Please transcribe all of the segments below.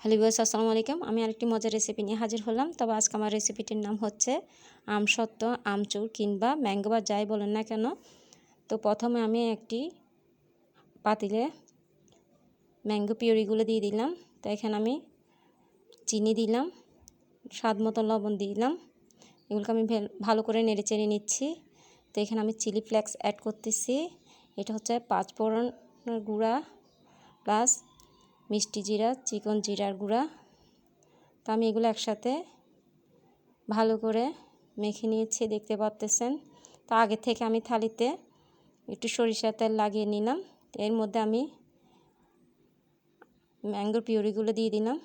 Hello বিয়াস আসসালামু আলাইকুম। আমি আরেকটি মজার রেসিপি নিয়ে হাজির হলাম। তবে আজকে আমার রেসিপিটির নাম হচ্ছে আমসত্ত্ব আমচুর কিংবা ম্যাঙ্গো বা যাই বলেন না কেন। তো প্রথমে আমি একটি পাতিলে ম্যাঙ্গো পিওরিগুলো দিয়ে দিলাম। তো এখানে আমি চিনি দিলাম, স্বাদ মতো লবণ দিলাম। এগুলোকে আমি ভালো করে নেড়ে চেড়ে নিচ্ছি। তো এখানে আমি চিলি ফ্লেক্স অ্যাড করতেছি। এটা হচ্ছে পাঁচ ফোড়ন গুঁড়া প্লাস মিষ্টি জিরা, চিকন জিরার গুঁড়া। তো আমি এগুলো একসাথে ভালো করে মেখে নিয়েছি, দেখতে পাচ্তেছেন তো আগে থেকে আমি থালিতে একটু সরিষা তেল লাগিয়ে নিলাম। এর মধ্যে আমি ম্যাঙ্গোর পিউরিগুলো দিয়ে দিলাম।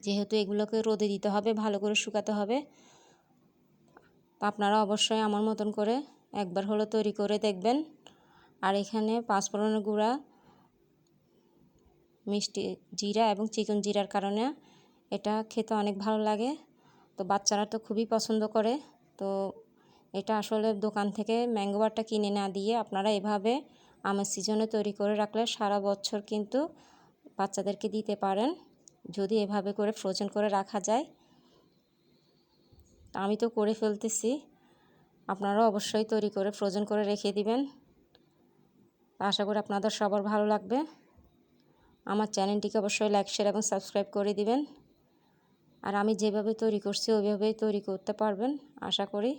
যেহেতু এগুলোকে রোদে দিতে হবে, ভালো করে শুকাতে হবে। আপনারা অবশ্যই আমার মতন করে একবার হলো তৈরি করে দেখবেন। আর এখানে পাঁচফোড়নের গুঁড়া মিষ্টি জিরা এবং চিকন জিরার কারণে এটা খেতে অনেক ভালো লাগে। তো বাচ্চারা তো খুবই পছন্দ করে। তো এটা আসলে দোকান থেকে ম্যাঙ্গো বারটা কিনে না দিয়ে আপনারা এভাবে আমের সিজনে তৈরি করে রাখলে সারা বছর কিন্তু বাচ্চাদেরকে দিতে পারেন। যদি এভাবে করে ফ্রোজেন করে রাখা যায়। আমি তো করে ফেলতেছি। আপনারা অবশ্যই তৈরি করে ফ্রোজেন করে রেখে দিবেন। আশা করি আপনাদের সবার ভালো লাগবে। আমার চ্যানেলটিকে অবশ্যই লাইক, শেয়ার এবং সাবস্ক্রাইব করে দিবেন। আর আমি যেভাবে তৈরি করছি, ওইভাবেই তৈরি করতে পারবেন, আশা করি।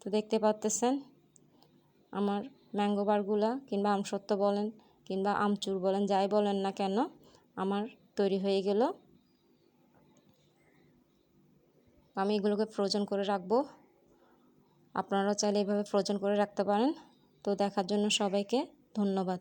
তো দেখতে পাচ্তেছেন, আমার ম্যাঙ্গো বারগুলা কিংবা আমসত্ত্ব বলেন কিংবা আমচুর বলেন, যাই বলেন না কেন, আমার তৈরি হয়ে গেল। আমি এগুলোকে ফ্রোজেন করে রাখব। আপনারাও চাইলে এভাবে ফ্রোজেন করে রাখতে পারেন। তো দেখার জন্য সবাইকে ধন্যবাদ।